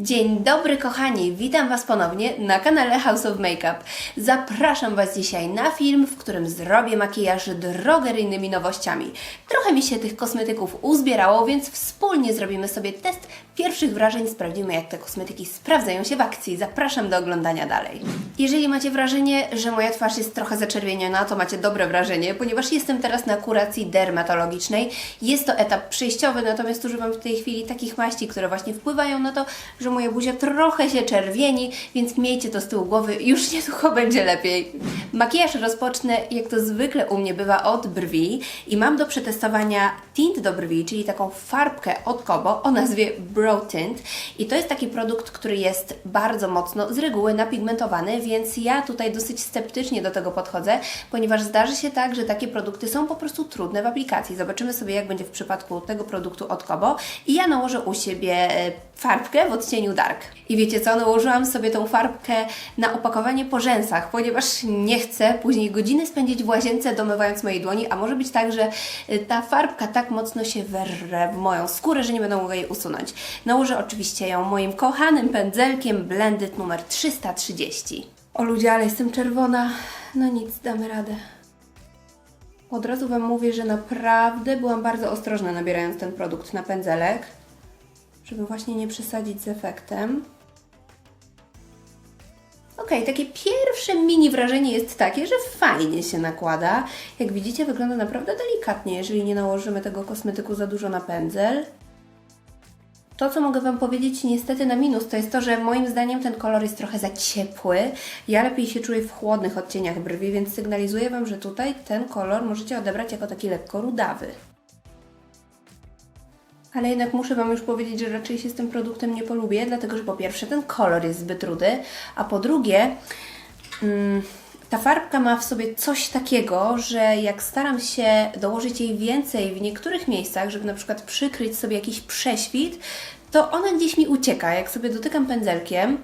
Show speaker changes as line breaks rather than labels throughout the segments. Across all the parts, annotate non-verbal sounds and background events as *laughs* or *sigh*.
Dzień dobry kochani, witam Was ponownie na kanale House of Makeup. Zapraszam Was dzisiaj na film, w którym zrobię makijaż drogeryjnymi nowościami. Trochę mi się tych kosmetyków uzbierało, więc wspólnie zrobimy sobie test pierwszych wrażeń, sprawdzimy jak te kosmetyki sprawdzają się w akcji. Zapraszam do oglądania dalej. Jeżeli macie wrażenie, że moja twarz jest trochę zaczerwieniona, to macie dobre wrażenie, ponieważ jestem teraz na kuracji dermatologicznej. Jest to etap przejściowy, natomiast używam w tej chwili takich maści, które właśnie wpływają na to, że moja buzia trochę się czerwieni, więc miejcie to z tyłu głowy, już niedługo będzie lepiej. Makijaż rozpocznę, jak to zwykle u mnie bywa, od brwi i mam do przetestowania tint do brwi, czyli taką farbkę od Kobo o nazwie Brow Tint i to jest taki produkt, który jest bardzo mocno z reguły napigmentowany, więc ja tutaj dosyć sceptycznie do tego podchodzę, ponieważ zdarzy się tak, że takie produkty są po prostu trudne w aplikacji. Zobaczymy sobie, jak będzie w przypadku tego produktu od Kobo i ja nałożę u siebie e, farbkę w odcieniu Dark. I wiecie co, nałożyłam sobie tą farbkę na opakowanie po rzęsach, ponieważ nie chcę później godziny spędzić w łazience domywając mojej dłoni, a może być tak, że y, ta farbka tak mocno się werre w moją skórę, że nie będę mogła jej usunąć. Nałożę oczywiście ją moim kochanym pędzelkiem Blended numer 330. O ludzie, ale jestem czerwona. No nic, damy radę. Od razu Wam mówię, że naprawdę byłam bardzo ostrożna nabierając ten produkt na pędzelek żeby właśnie nie przesadzić z efektem. Ok, takie pierwsze mini wrażenie jest takie, że fajnie się nakłada. Jak widzicie, wygląda naprawdę delikatnie, jeżeli nie nałożymy tego kosmetyku za dużo na pędzel. To, co mogę Wam powiedzieć niestety na minus, to jest to, że moim zdaniem ten kolor jest trochę za ciepły. Ja lepiej się czuję w chłodnych odcieniach brwi, więc sygnalizuję Wam, że tutaj ten kolor możecie odebrać jako taki lekko rudawy. Ale jednak muszę Wam już powiedzieć, że raczej się z tym produktem nie polubię, dlatego że po pierwsze ten kolor jest zbyt rudy, a po drugie mm, ta farbka ma w sobie coś takiego, że jak staram się dołożyć jej więcej w niektórych miejscach, żeby na przykład przykryć sobie jakiś prześwit, to ona gdzieś mi ucieka. Jak sobie dotykam pędzelkiem,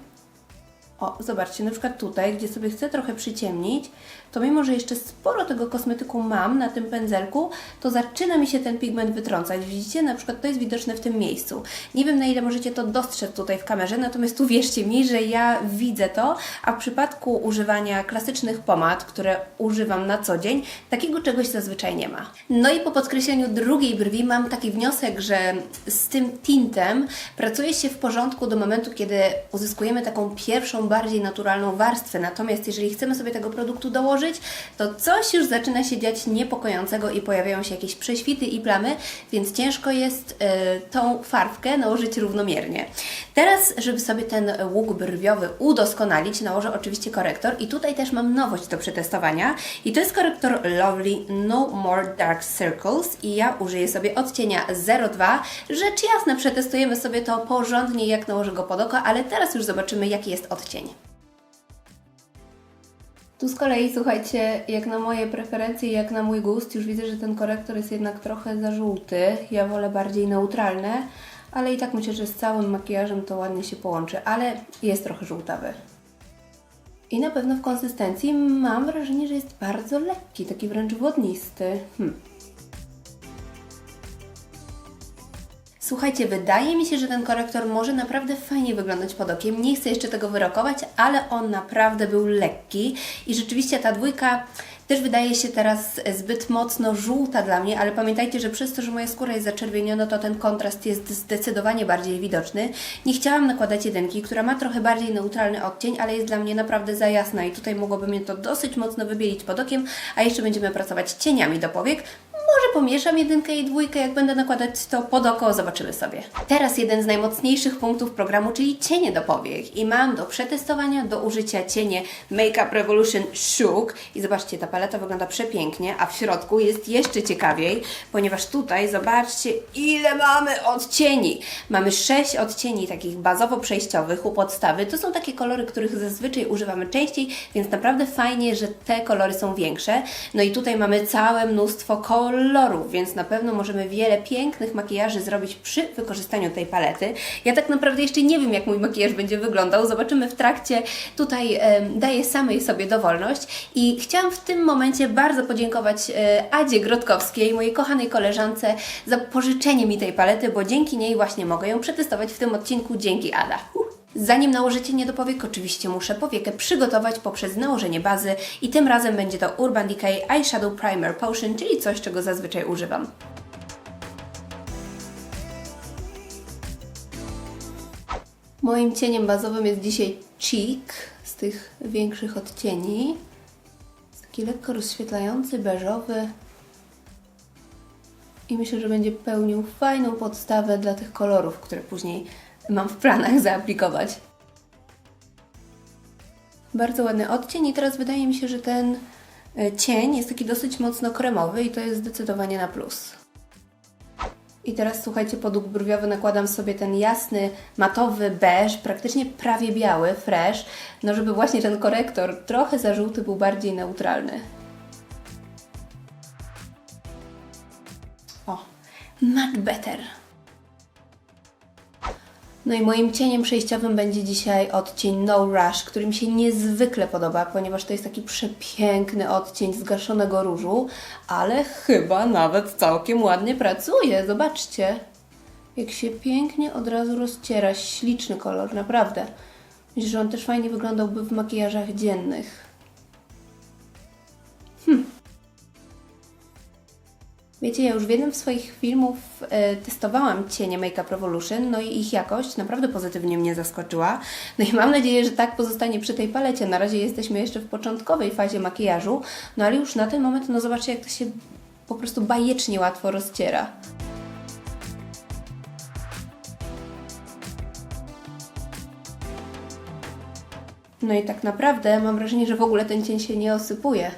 o, zobaczcie, na przykład tutaj, gdzie sobie chcę trochę przyciemnić, to mimo, że jeszcze sporo tego kosmetyku mam na tym pędzelku, to zaczyna mi się ten pigment wytrącać. Widzicie? Na przykład to jest widoczne w tym miejscu. Nie wiem, na ile możecie to dostrzec tutaj w kamerze, natomiast tu wierzcie mi, że ja widzę to, a w przypadku używania klasycznych pomad, które używam na co dzień, takiego czegoś zazwyczaj nie ma. No i po podkreśleniu drugiej brwi mam taki wniosek, że z tym tintem pracuje się w porządku do momentu, kiedy uzyskujemy taką pierwszą, bardziej naturalną warstwę. Natomiast jeżeli chcemy sobie tego produktu dołożyć, to coś już zaczyna się dziać niepokojącego i pojawiają się jakieś prześwity i plamy, więc ciężko jest y, tą farbkę nałożyć równomiernie. Teraz, żeby sobie ten łuk brwiowy udoskonalić, nałożę oczywiście korektor i tutaj też mam nowość do przetestowania i to jest korektor Lovely No More Dark Circles i ja użyję sobie odcienia 02. Rzecz jasna, przetestujemy sobie to porządnie, jak nałożę go pod oko, ale teraz już zobaczymy, jaki jest odcień. Tu z kolei, słuchajcie, jak na moje preferencje, jak na mój gust, już widzę, że ten korektor jest jednak trochę za żółty. Ja wolę bardziej neutralne, ale i tak myślę, że z całym makijażem to ładnie się połączy, ale jest trochę żółtawy. I na pewno w konsystencji mam wrażenie, że jest bardzo lekki, taki wręcz wodnisty. Hmm. Słuchajcie, wydaje mi się, że ten korektor może naprawdę fajnie wyglądać pod okiem. Nie chcę jeszcze tego wyrokować, ale on naprawdę był lekki i rzeczywiście ta dwójka też wydaje się teraz zbyt mocno żółta dla mnie, ale pamiętajcie, że przez to, że moja skóra jest zaczerwieniona, to ten kontrast jest zdecydowanie bardziej widoczny. Nie chciałam nakładać jedynki, która ma trochę bardziej neutralny odcień, ale jest dla mnie naprawdę za jasna i tutaj mogłoby mnie to dosyć mocno wybielić pod okiem, a jeszcze będziemy pracować cieniami do powiek. Pomieszam jedynkę i dwójkę, jak będę nakładać to pod oko, zobaczymy sobie. Teraz jeden z najmocniejszych punktów programu, czyli cienie do powiek. I mam do przetestowania, do użycia cienie Makeup Revolution Shook. I zobaczcie, ta paleta wygląda przepięknie, a w środku jest jeszcze ciekawiej, ponieważ tutaj zobaczcie, ile mamy odcieni. Mamy sześć odcieni takich bazowo-przejściowych u podstawy. To są takie kolory, których zazwyczaj używamy częściej, więc naprawdę fajnie, że te kolory są większe. No i tutaj mamy całe mnóstwo kolorów, więc na pewno możemy wiele pięknych makijaży zrobić przy wykorzystaniu tej palety. Ja tak naprawdę jeszcze nie wiem, jak mój makijaż będzie wyglądał. Zobaczymy w trakcie. Tutaj daję samej sobie dowolność i chciałam w tym momencie bardzo podziękować e, Adzie Grotkowskiej, mojej kochanej koleżance, za pożyczenie mi tej palety, bo dzięki niej właśnie mogę ją przetestować w tym odcinku. Dzięki Ada. Zanim nałożycie nie do powiek, oczywiście muszę powiekę przygotować poprzez nałożenie bazy i tym razem będzie to Urban Decay Eyeshadow Primer Potion, czyli coś, czego zazwyczaj używam. Moim cieniem bazowym jest dzisiaj Cheek z tych większych odcieni. Jest taki lekko rozświetlający, beżowy. I myślę, że będzie pełnił fajną podstawę dla tych kolorów, które później mam w planach zaaplikować. Bardzo ładny odcień i teraz wydaje mi się, że ten e, cień jest taki dosyć mocno kremowy i to jest zdecydowanie na plus. I teraz słuchajcie, podług brwiowy nakładam sobie ten jasny, matowy beż, praktycznie prawie biały, fresh, no żeby właśnie ten korektor trochę za żółty był bardziej neutralny. O, much better. No i moim cieniem przejściowym będzie dzisiaj odcień No Rush, który mi się niezwykle podoba, ponieważ to jest taki przepiękny odcień zgaszonego różu, ale chyba nawet całkiem ładnie pracuje. Zobaczcie, jak się pięknie od razu rozciera. Śliczny kolor, naprawdę. Myślę, że on też fajnie wyglądałby w makijażach dziennych. Wiecie, ja już w jednym z swoich filmów e, testowałam cienie Make Up Revolution, no i ich jakość naprawdę pozytywnie mnie zaskoczyła. No i mam nadzieję, że tak pozostanie przy tej palecie. Na razie jesteśmy jeszcze w początkowej fazie makijażu, no ale już na ten moment, no zobaczcie, jak to się po prostu bajecznie łatwo rozciera. No i tak naprawdę mam wrażenie, że w ogóle ten cień się nie osypuje.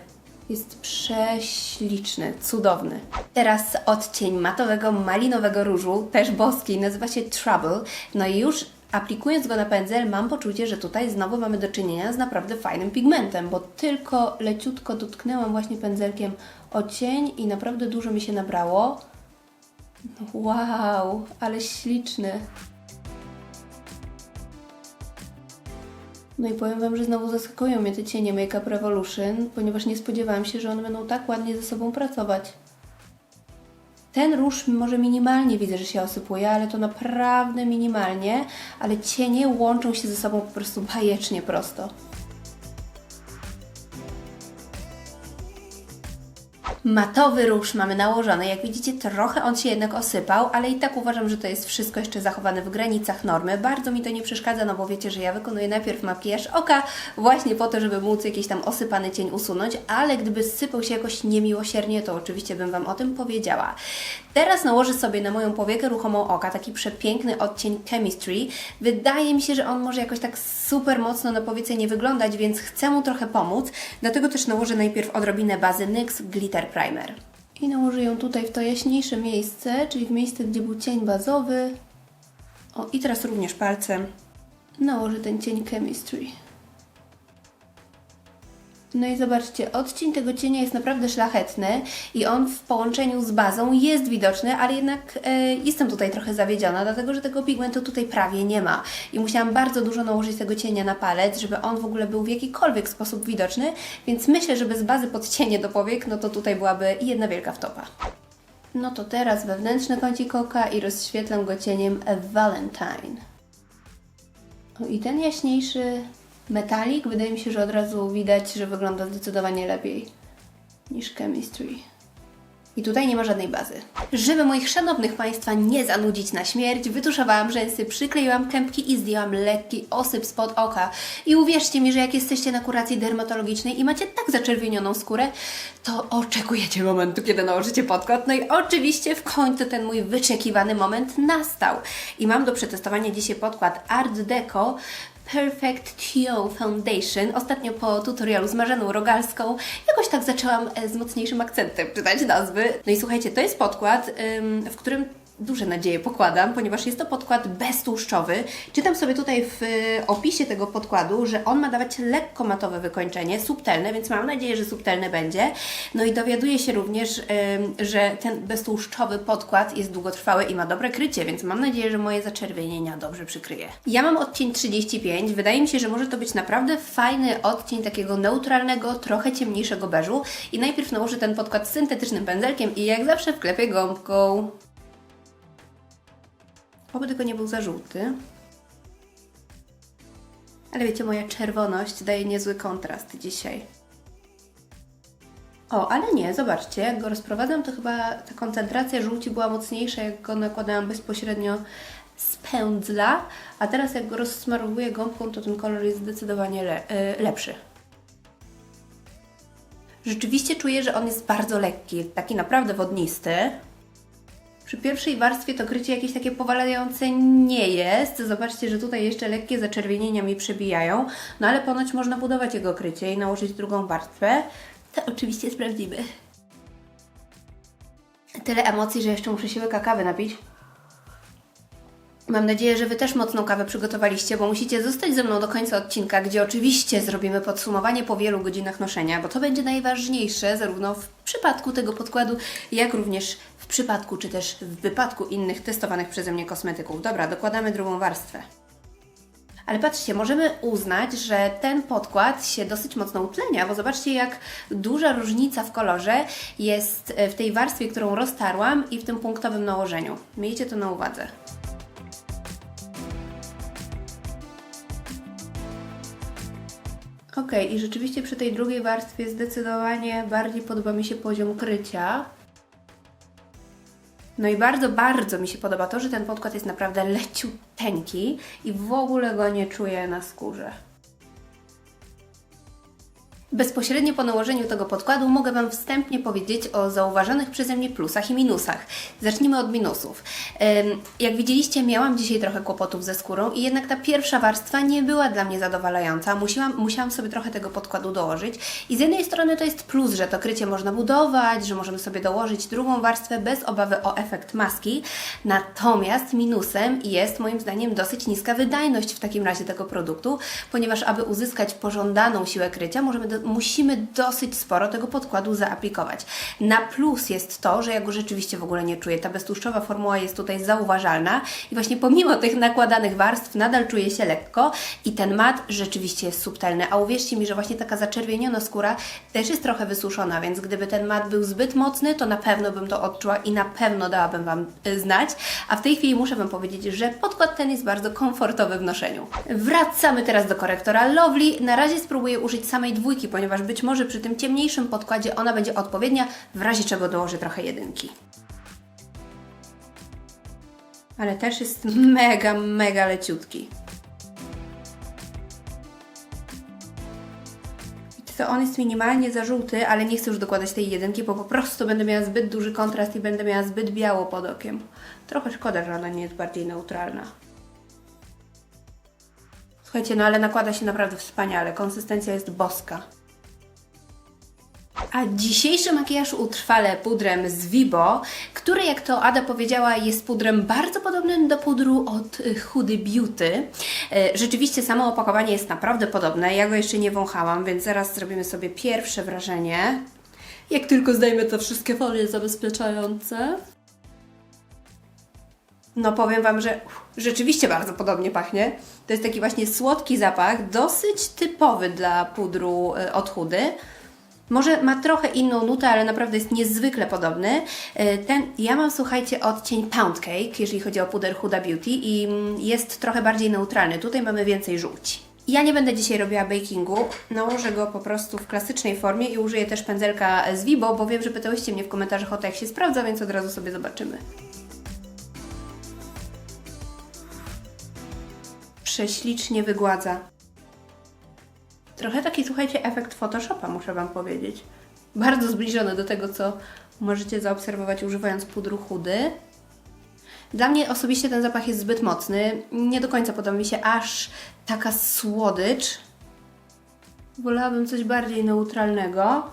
Jest prześliczny, cudowny. Teraz odcień matowego, malinowego różu, też boski, nazywa się Trouble. No i już aplikując go na pędzel, mam poczucie, że tutaj znowu mamy do czynienia z naprawdę fajnym pigmentem, bo tylko leciutko dotknęłam właśnie pędzelkiem o cień i naprawdę dużo mi się nabrało. Wow, ale śliczny. No i powiem Wam, że znowu zaskakują mnie te cienie Make Up Revolution, ponieważ nie spodziewałam się, że one będą tak ładnie ze sobą pracować. Ten róż może minimalnie widzę, że się osypuje, ale to naprawdę minimalnie, ale cienie łączą się ze sobą po prostu bajecznie prosto. Matowy róż mamy nałożony. Jak widzicie, trochę on się jednak osypał, ale i tak uważam, że to jest wszystko jeszcze zachowane w granicach normy. Bardzo mi to nie przeszkadza, no bo wiecie, że ja wykonuję najpierw makijaż oka właśnie po to, żeby móc jakiś tam osypany cień usunąć, ale gdyby sypał się jakoś niemiłosiernie, to oczywiście bym Wam o tym powiedziała. Teraz nałożę sobie na moją powiekę ruchomą oka taki przepiękny odcień Chemistry. Wydaje mi się, że on może jakoś tak super mocno na powiece nie wyglądać, więc chcę mu trochę pomóc. Dlatego też nałożę najpierw odrobinę bazy NYX Glitter Primer. I nałożę ją tutaj w to jaśniejsze miejsce, czyli w miejsce, gdzie był cień bazowy. O, i teraz również palcem nałożę ten cień Chemistry. No i zobaczcie, odcień tego cienia jest naprawdę szlachetny i on w połączeniu z bazą jest widoczny, ale jednak e, jestem tutaj trochę zawiedziona, dlatego że tego pigmentu tutaj prawie nie ma. I musiałam bardzo dużo nałożyć tego cienia na palec, żeby on w ogóle był w jakikolwiek sposób widoczny, więc myślę, że bez bazy pod cienie do powiek, no to tutaj byłaby jedna wielka wtopa. No to teraz wewnętrzny kącik oka i rozświetlę go cieniem Valentine. O, I ten jaśniejszy metalik, wydaje mi się, że od razu widać, że wygląda zdecydowanie lepiej niż Chemistry. I tutaj nie ma żadnej bazy. Żeby moich szanownych Państwa nie zanudzić na śmierć, wytuszowałam rzęsy, przykleiłam kępki i zdjęłam lekki osyp spod oka. I uwierzcie mi, że jak jesteście na kuracji dermatologicznej i macie tak zaczerwienioną skórę, to oczekujecie momentu, kiedy nałożycie podkład. No i oczywiście w końcu ten mój wyczekiwany moment nastał. I mam do przetestowania dzisiaj podkład Art Deco Perfect Tio Foundation. Ostatnio po tutorialu z Marzeną Rogalską jakoś tak zaczęłam e, z mocniejszym akcentem czytać nazwy. No i słuchajcie, to jest podkład, w którym duże nadzieje pokładam, ponieważ jest to podkład beztłuszczowy. Czytam sobie tutaj w y, opisie tego podkładu, że on ma dawać lekko matowe wykończenie, subtelne, więc mam nadzieję, że subtelne będzie. No i dowiaduję się również, że ten beztłuszczowy podkład jest długotrwały i ma dobre krycie, więc mam nadzieję, że moje zaczerwienienia dobrze przykryje. Ja mam odcień 35, wydaje mi się, że może to być naprawdę fajny odcień takiego neutralnego, trochę ciemniejszego beżu i najpierw nałożę ten podkład syntetycznym pędzelkiem i jak zawsze wklepię gąbką. Oby tylko nie był za żółty. Ale wiecie, moja czerwoność daje niezły kontrast dzisiaj. O, ale nie, zobaczcie, jak go rozprowadzam, to chyba ta koncentracja żółci była mocniejsza, jak go nakładałam bezpośrednio z pędzla, a teraz jak go rozsmarowuję gąbką, to ten kolor jest zdecydowanie le y, lepszy. Rzeczywiście czuję, że on jest bardzo lekki, taki naprawdę wodnisty. Przy pierwszej warstwie to krycie jakieś takie powalające nie jest. Zobaczcie, że tutaj jeszcze lekkie zaczerwienienia mi przebijają. No ale ponoć można budować jego krycie i nałożyć drugą warstwę. To oczywiście sprawdzimy. Tyle emocji, że jeszcze muszę się łyka kawy napić. Mam nadzieję, że Wy też mocną kawę przygotowaliście, bo musicie zostać ze mną do końca odcinka, gdzie oczywiście zrobimy podsumowanie po wielu godzinach noszenia, bo to będzie najważniejsze zarówno w przypadku tego podkładu, jak również w przypadku czy też w wypadku innych testowanych przeze mnie kosmetyków. Dobra, dokładamy drugą warstwę. Ale patrzcie, możemy uznać, że ten podkład się dosyć mocno utlenia, bo zobaczcie, jak duża różnica w kolorze jest w tej warstwie, którą roztarłam i w tym punktowym nałożeniu. Miejcie to na uwadze. Ok, i rzeczywiście przy tej drugiej warstwie zdecydowanie bardziej podoba mi się poziom krycia. No i bardzo, bardzo mi się podoba to, że ten podkład jest naprawdę leciuteńki i w ogóle go nie czuję na skórze. Bezpośrednio po nałożeniu tego podkładu mogę Wam wstępnie powiedzieć o zauważonych przeze mnie plusach i minusach. Zacznijmy od minusów. Jak widzieliście, miałam dzisiaj trochę kłopotów ze skórą i jednak ta pierwsza warstwa nie była dla mnie zadowalająca. Musiałam, musiałam sobie trochę tego podkładu dołożyć i z jednej strony to jest plus, że to krycie można budować, że możemy sobie dołożyć drugą warstwę bez obawy o efekt maski. Natomiast minusem jest moim zdaniem dosyć niska wydajność w takim razie tego produktu, ponieważ aby uzyskać pożądaną siłę krycia, możemy do, musimy dosyć sporo tego podkładu zaaplikować. Na plus jest to, że ja go rzeczywiście w ogóle nie czuję. Ta beztłuszczowa formuła jest tutaj zauważalna i właśnie pomimo tych nakładanych warstw nadal czuję się lekko i ten mat rzeczywiście jest subtelny. A uwierzcie mi, że właśnie taka zaczerwieniona skóra też jest trochę wysuszona, więc gdyby ten mat był zbyt mocny, to na pewno bym to odczuła i na pewno dałabym Wam y, znać. A w tej chwili muszę Wam powiedzieć, że podkład ten jest bardzo komfortowy w noszeniu. Wracamy teraz do korektora Lovely. Na razie spróbuję użyć samej dwójki, ponieważ być może przy tym ciemniejszym podkładzie ona będzie odpowiednia, w razie czego dołożę trochę jedynki. Ale też jest mega, mega leciutki. to on jest minimalnie za żółty, ale nie chcę już dokładać tej jedynki, bo po prostu będę miała zbyt duży kontrast i będę miała zbyt biało pod okiem. Trochę szkoda, że ona nie jest bardziej neutralna. Słuchajcie, no ale nakłada się naprawdę wspaniale. Konsystencja jest boska. A dzisiejszy makijaż utrwalę pudrem z Vibo, który jak to Ada powiedziała jest pudrem bardzo podobnym do pudru od y, Hudy Beauty. E, Rzeczywiście samo opakowanie jest naprawdę podobne, ja go jeszcze nie wąchałam, więc zaraz zrobimy sobie pierwsze wrażenie. Jak tylko zdejmę te wszystkie folie zabezpieczające. No powiem Wam, że uff, rzeczywiście bardzo podobnie pachnie. To jest taki właśnie słodki zapach, dosyć typowy dla pudru y, od Hudy. Może ma trochę inną nutę, ale naprawdę jest niezwykle podobny. E, Ten, ja mam, słuchajcie, odcień Pound Cake, jeżeli chodzi o puder Huda Beauty i mm, jest trochę bardziej neutralny. Tutaj mamy więcej żółci. Ja nie będę dzisiaj robiła bakingu, nałożę go po prostu w klasycznej formie i użyję też pędzelka z Vibo, bo wiem, że pytałyście mnie w komentarzach o to, jak się sprawdza, więc od razu sobie zobaczymy. Prześlicznie wygładza. Trochę taki, słuchajcie, efekt Photoshopa, muszę Wam powiedzieć. Bardzo zbliżony do tego, co możecie zaobserwować używając pudru chudy. Dla mnie osobiście ten zapach jest zbyt mocny. Nie do końca podoba mi się aż taka słodycz. Wolałabym coś bardziej neutralnego.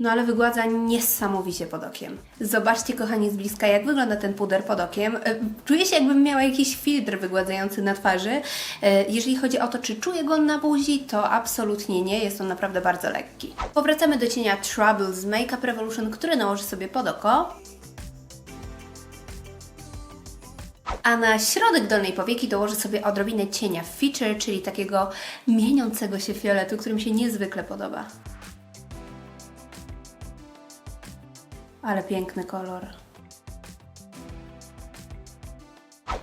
No ale wygładza niesamowicie pod okiem. Zobaczcie, kochani, z bliska, jak wygląda ten puder pod okiem. E, Czuję się, jakbym miała jakiś filtr wygładzający na twarzy. E, Jeżeli chodzi o to, czy czuję go na buzi, to absolutnie nie. Jest on naprawdę bardzo lekki. Powracamy do cienia Trouble z Makeup Revolution, który nałożę sobie pod oko. A na środek dolnej powieki dołożę sobie odrobinę cienia Feature, czyli takiego mieniącego się fioletu, który mi się niezwykle podoba. Ale piękny kolor.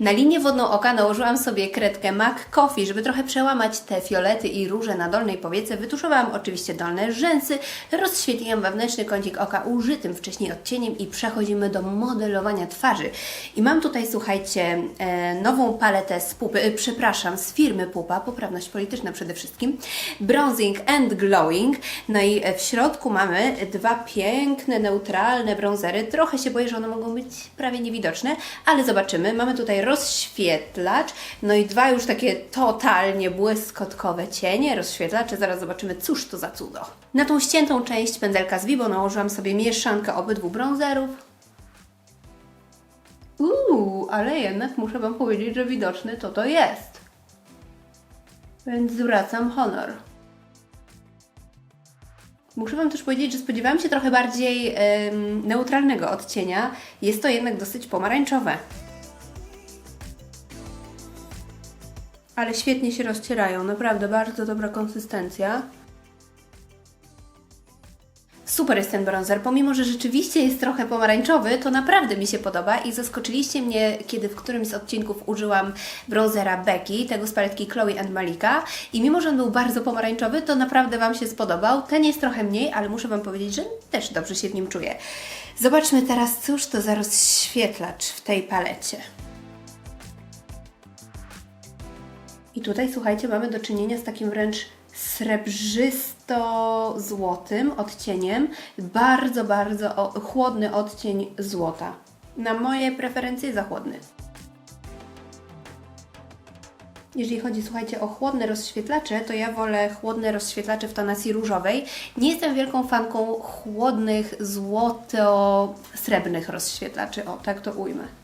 Na linię wodną oka nałożyłam sobie kredkę MAC Coffee, żeby trochę przełamać te fiolety i róże na dolnej powiece. Wytuszowałam oczywiście dolne rzęsy, rozświetliłam wewnętrzny kącik oka użytym wcześniej odcieniem i przechodzimy do modelowania twarzy. I mam tutaj, słuchajcie, e, nową paletę z pupy, e, przepraszam, z firmy Pupa, poprawność polityczna przede wszystkim, Bronzing and Glowing. No i w środku mamy dwa piękne, neutralne bronzery. Trochę się boję, że one mogą być prawie niewidoczne, ale zobaczymy. Mamy tutaj rozświetlacz, no i dwa już takie totalnie błyskotkowe cienie, rozświetlacze. Zaraz zobaczymy, cóż to za cudo. Na tą ściętą część pędzelka z Vivo nałożyłam sobie mieszankę obydwu bronzerów. Uuu, ale jednak muszę Wam powiedzieć, że widoczny to to jest. Więc zwracam honor. Muszę Wam też powiedzieć, że spodziewałam się trochę bardziej em, neutralnego odcienia. Jest to jednak dosyć pomarańczowe. Ale świetnie się rozcierają, naprawdę bardzo dobra konsystencja. Super jest ten bronzer, pomimo że rzeczywiście jest trochę pomarańczowy, to naprawdę mi się podoba i zaskoczyliście mnie, kiedy w którymś z odcinków użyłam bronzera Becky, tego z paletki Chloe and Malika i mimo, że on był bardzo pomarańczowy, to naprawdę Wam się spodobał. Ten jest trochę mniej, ale muszę Wam powiedzieć, że też dobrze się w nim czuję. Zobaczmy teraz, cóż to za rozświetlacz w tej palecie. I tutaj, słuchajcie, mamy do czynienia z takim wręcz srebrzysto-złotym odcieniem. Bardzo, bardzo chłodny odcień złota. Na moje preferencje za chłodny. Jeżeli chodzi, słuchajcie, o chłodne rozświetlacze, to ja wolę chłodne rozświetlacze w tonacji różowej. Nie jestem wielką fanką chłodnych, złoto-srebrnych rozświetlaczy. O, tak to ujmę.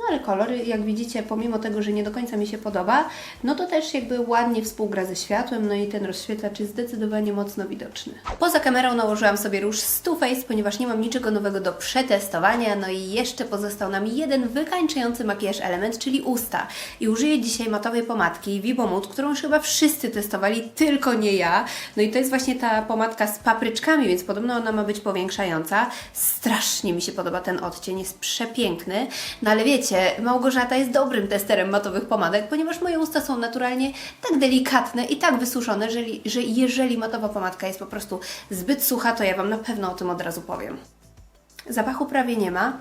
No ale kolory, jak widzicie, pomimo tego, że nie do końca mi się podoba, no to też jakby ładnie współgra ze światłem, no i ten rozświetlacz jest zdecydowanie mocno widoczny. Poza kamerą nałożyłam sobie róż Stu Face, ponieważ nie mam niczego nowego do przetestowania, no i jeszcze pozostał nam jeden wykańczający makijaż element, czyli usta. I użyję dzisiaj matowej pomadki Vibomut, którą już chyba wszyscy testowali, tylko nie ja. No i to jest właśnie ta pomadka z papryczkami, więc podobno ona ma być powiększająca. Strasznie mi się podoba ten odcień, jest przepiękny, no ale wiecie, Małgorzata jest dobrym testerem matowych pomadek, ponieważ moje usta są naturalnie tak delikatne i tak wysuszone, że, że jeżeli matowa pomadka jest po prostu zbyt sucha, to ja Wam na pewno o tym od razu powiem. Zapachu prawie nie ma.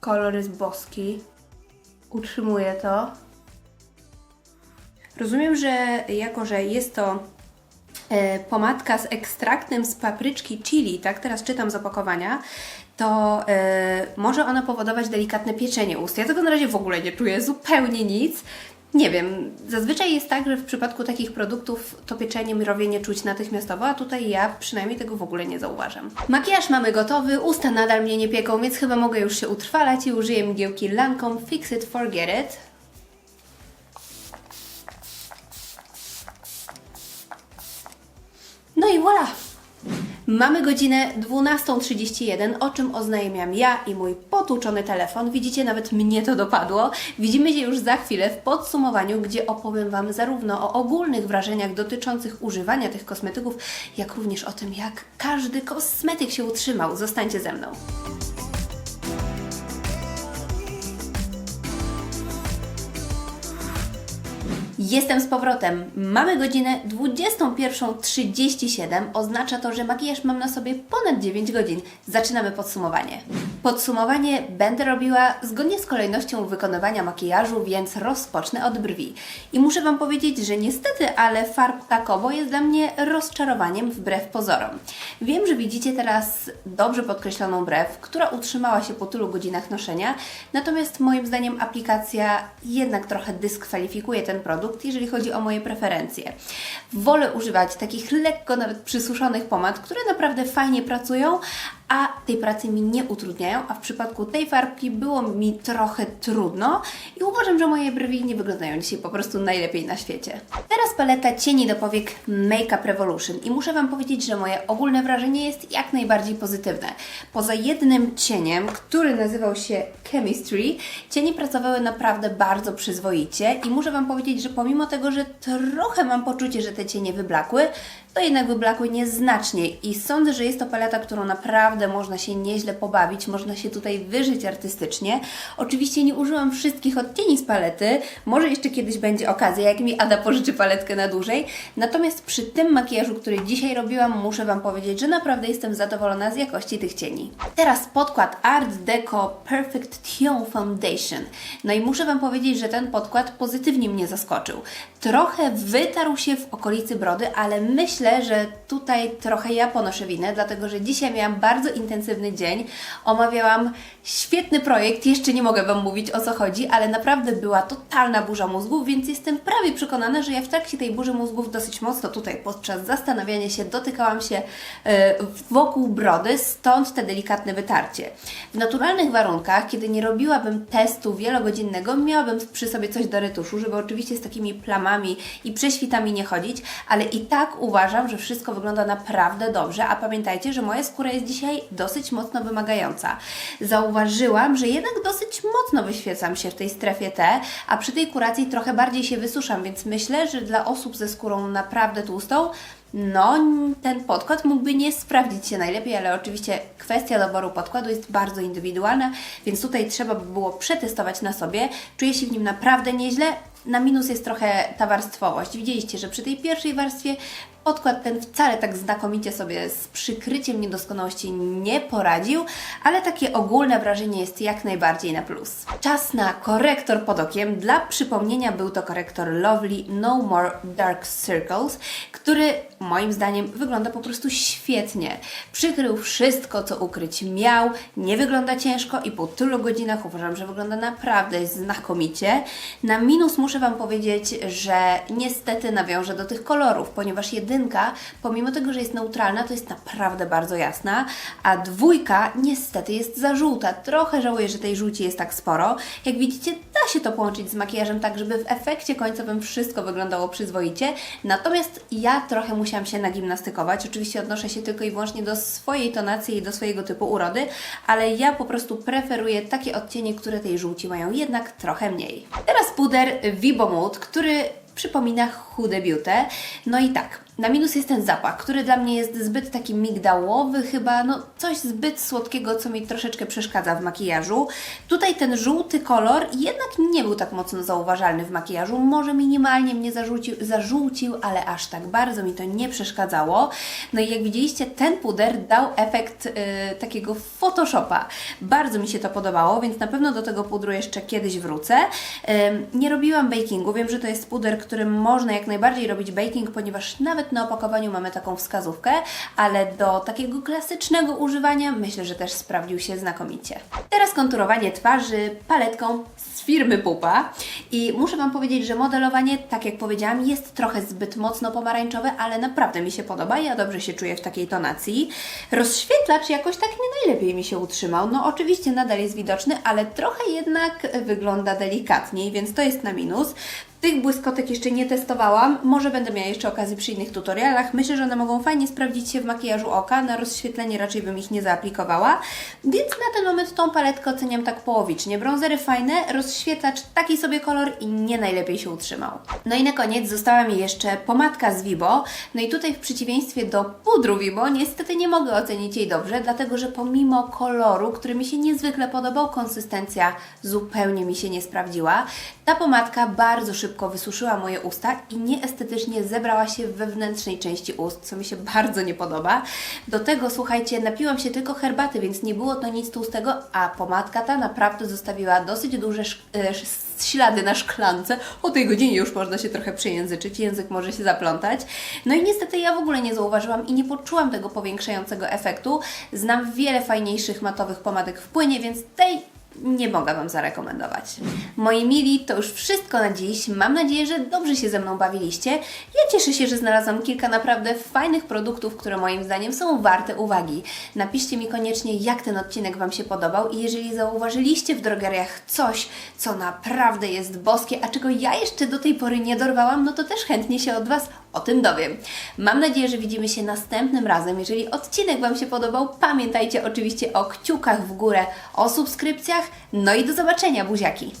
Kolor jest boski. Utrzymuję to. Rozumiem, że jako, że jest to pomadka z ekstraktem z papryczki chili, tak teraz czytam z opakowania, to e, może ona powodować delikatne pieczenie ust. Ja tego na razie w ogóle nie czuję, zupełnie nic. Nie wiem, zazwyczaj jest tak, że w przypadku takich produktów to pieczenie mrowienie czuć natychmiastowo, a tutaj ja przynajmniej tego w ogóle nie zauważam. Makijaż mamy gotowy, usta nadal mnie nie pieką, więc chyba mogę już się utrwalać i użyję mgiełki Lancome Fix It Forget It. I voilà! Mamy godzinę 12.31, o czym oznajmiam ja i mój potłuczony telefon. Widzicie, nawet mnie to dopadło. Widzimy się już za chwilę w podsumowaniu, gdzie opowiem Wam zarówno o ogólnych wrażeniach dotyczących używania tych kosmetyków, jak również o tym, jak każdy kosmetyk się utrzymał. Zostańcie ze mną. Jestem z powrotem. Mamy godzinę 21.37. Oznacza to, że makijaż mam na sobie ponad 9 godzin. Zaczynamy podsumowanie. Podsumowanie będę robiła zgodnie z kolejnością wykonywania makijażu, więc rozpocznę od brwi. I muszę Wam powiedzieć, że niestety, ale farbka Kobo jest dla mnie rozczarowaniem wbrew pozorom. Wiem, że widzicie teraz dobrze podkreśloną brew, która utrzymała się po tylu godzinach noszenia, natomiast moim zdaniem aplikacja jednak trochę dyskwalifikuje ten produkt, jeżeli chodzi o moje preferencje. Wolę używać takich lekko nawet przysuszonych pomad, które naprawdę fajnie pracują, a tej pracy mi nie utrudniają, a w przypadku tej farbki było mi trochę trudno i uważam, że moje brwi nie wyglądają dzisiaj po prostu najlepiej na świecie. Teraz paleta cieni do powiek Make Up Revolution i muszę Wam powiedzieć, że moje ogólne wrażenie jest jak najbardziej pozytywne. Poza jednym cieniem, który nazywał się Chemistry, cienie pracowały naprawdę bardzo przyzwoicie i muszę Wam powiedzieć, że pomimo tego, że trochę mam poczucie, że te cienie wyblakły, to jednak wyblakły nieznacznie i sądzę, że jest to paleta, którą naprawdę można się nieźle pobawić, można się tutaj wyżyć artystycznie. Oczywiście nie użyłam wszystkich odcieni z palety, może jeszcze kiedyś będzie okazja, jak mi Ada pożyczy paletkę na dłużej. Natomiast przy tym makijażu, który dzisiaj robiłam, muszę Wam powiedzieć, że naprawdę jestem zadowolona z jakości tych cieni. Teraz podkład Art Deco Perfect Tune Foundation. No i muszę Wam powiedzieć, że ten podkład pozytywnie mnie zaskoczył. Trochę wytarł się w okolicy brody, ale myślę, że tutaj trochę ja ponoszę winę, dlatego że dzisiaj miałam bardzo intensywny dzień. Omawiałam świetny projekt, jeszcze nie mogę Wam mówić o co chodzi, ale naprawdę była totalna burza mózgów, więc jestem prawie przekonana, że ja w trakcie tej burzy mózgów dosyć mocno tutaj podczas zastanawiania się dotykałam się e, wokół brody, stąd te delikatne wytarcie. W naturalnych warunkach, kiedy nie robiłabym testu wielogodzinnego, miałabym przy sobie coś do retuszu, żeby oczywiście z takimi plamami i prześwitami nie chodzić, ale i tak uważam, że wszystko wygląda naprawdę dobrze, a pamiętajcie, że moja skóra jest dzisiaj dosyć mocno wymagająca. Zauważyłam, że jednak dosyć mocno wyświecam się w tej strefie T, a przy tej kuracji trochę bardziej się wysuszam, więc myślę, że dla osób ze skórą naprawdę tłustą no, ten podkład mógłby nie sprawdzić się najlepiej, ale oczywiście kwestia doboru podkładu jest bardzo indywidualna, więc tutaj trzeba by było przetestować na sobie. Czuję się w nim naprawdę nieźle. Na minus jest trochę ta warstwowość. Widzieliście, że przy tej pierwszej warstwie podkład ten wcale tak znakomicie sobie z przykryciem niedoskonałości nie poradził, ale takie ogólne wrażenie jest jak najbardziej na plus. Czas na korektor pod okiem. Dla przypomnienia był to korektor Lovely No More Dark Circles, który moim zdaniem wygląda po prostu świetnie. Przykrył wszystko, co ukryć miał, nie wygląda ciężko i po tylu godzinach uważam, że wygląda naprawdę znakomicie. Na minus muszę Wam powiedzieć, że niestety nawiążę do tych kolorów, ponieważ jedynka, pomimo tego, że jest neutralna, to jest naprawdę bardzo jasna, a dwójka niestety jest za żółta. Trochę żałuję, że tej żółci jest tak sporo. Jak widzicie, da się to połączyć z makijażem tak, żeby w efekcie końcowym wszystko wyglądało przyzwoicie. Natomiast ja trochę musiałam się nagimnastykować. Oczywiście odnoszę się tylko i wyłącznie do swojej tonacji i do swojego typu urody, ale ja po prostu preferuję takie odcienie, które tej żółci mają jednak trochę mniej. Teraz puder Vibo który przypomina chude biutę. No i tak, na minus jest ten zapach, który dla mnie jest zbyt taki migdałowy chyba, no coś zbyt słodkiego, co mi troszeczkę przeszkadza w makijażu. Tutaj ten żółty kolor jednak nie był tak mocno zauważalny w makijażu, może minimalnie mnie zarzucił, zażółcił, ale aż tak bardzo mi to nie przeszkadzało. No i jak widzieliście, ten puder dał efekt y, takiego Photoshopa. Bardzo mi się to podobało, więc na pewno do tego pudru jeszcze kiedyś wrócę. Ym, nie robiłam bakingu, wiem, że to jest puder, którym można jak najbardziej robić baking, ponieważ nawet na opakowaniu mamy taką wskazówkę, ale do takiego klasycznego używania myślę, że też sprawdził się znakomicie. Teraz konturowanie twarzy paletką z firmy Pupa i muszę Wam powiedzieć, że modelowanie, tak jak powiedziałam, jest trochę zbyt mocno pomarańczowe, ale naprawdę mi się podoba, ja dobrze się czuję w takiej tonacji. Rozświetlacz jakoś tak nie najlepiej mi się utrzymał, no oczywiście nadal jest widoczny, ale trochę jednak wygląda delikatniej, więc to jest na minus. Tych błyskotek jeszcze nie testowałam, może będę miała jeszcze okazję przy innych tutorialach. Myślę, że one mogą fajnie sprawdzić się w makijażu oka, na rozświetlenie raczej bym ich nie zaaplikowała, więc na ten moment tą paletkę oceniam tak połowicznie. Brązery fajne, rozświetlacz taki sobie kolor i nie najlepiej się utrzymał. No i na koniec została mi jeszcze pomadka z Vibo, no i tutaj w przeciwieństwie do pudru Vibo niestety nie mogę ocenić jej dobrze, dlatego że pomimo koloru, który mi się niezwykle podobał, konsystencja zupełnie mi się nie sprawdziła. Ta pomadka bardzo szybko wysuszyła moje usta i nieestetycznie zebrała się w wewnętrznej części ust, co mi się *laughs* bardzo nie podoba. Do tego, słuchajcie, napiłam się tylko herbaty, więc nie było to nic tłustego, a pomadka ta naprawdę zostawiła dosyć duże e, ślady na szklance. O tej godzinie już można się trochę przejęzyczyć, język może się zaplątać. No i niestety ja w ogóle nie zauważyłam i nie poczułam tego powiększającego efektu. Znam wiele fajniejszych matowych pomadek w płynie, więc tej nie mogę Wam zarekomendować. Moi mili, to już wszystko na dziś. Mam nadzieję, że dobrze się ze mną bawiliście. Ja cieszę się, że znalazłam kilka naprawdę fajnych produktów, które moim zdaniem są warte uwagi. Napiszcie mi koniecznie, jak ten odcinek Wam się podobał i jeżeli zauważyliście w drogeriach coś, co naprawdę jest boskie, a czego ja jeszcze do tej pory nie dorwałam, no to też chętnie się od Was o tym dowiem. Mam nadzieję, że widzimy się następnym razem. Jeżeli odcinek Wam się podobał, pamiętajcie oczywiście o kciukach w górę, o subskrypcjach, no i do zobaczenia, buziaki!